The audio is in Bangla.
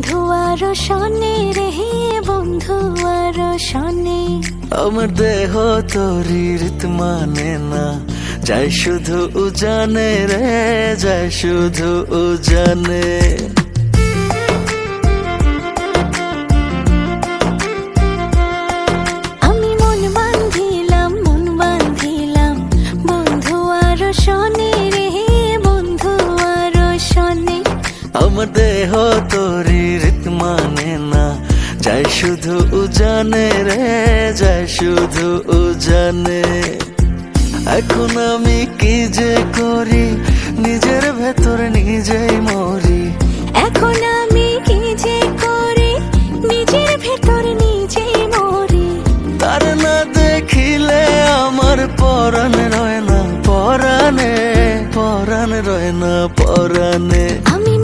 বন্ধু আর শনে রে বন্ধু আর শনে। আমার দেহ তোরি মানে না। যাই শুধু উজানে রে যাই শুধু উজানে আমি মন বান্ধিলাম মন বান্ধিলাম বন্ধু আর শনে রে বন্ধু আর শনে। আমার দেহ তোরি রীত মানে না। যাই শুধু উজানে রে যাই শুধু উজানে। এখন আমি কি যে করি? নিজের ভেতর নিজেই মরি। এখন আমি কি যে করি? নিজের ভেতর নিজে মরি। তার না দেখিলে আমার পরাণ রয় না পরাণে পরাণ রয় না পরাণে। আমি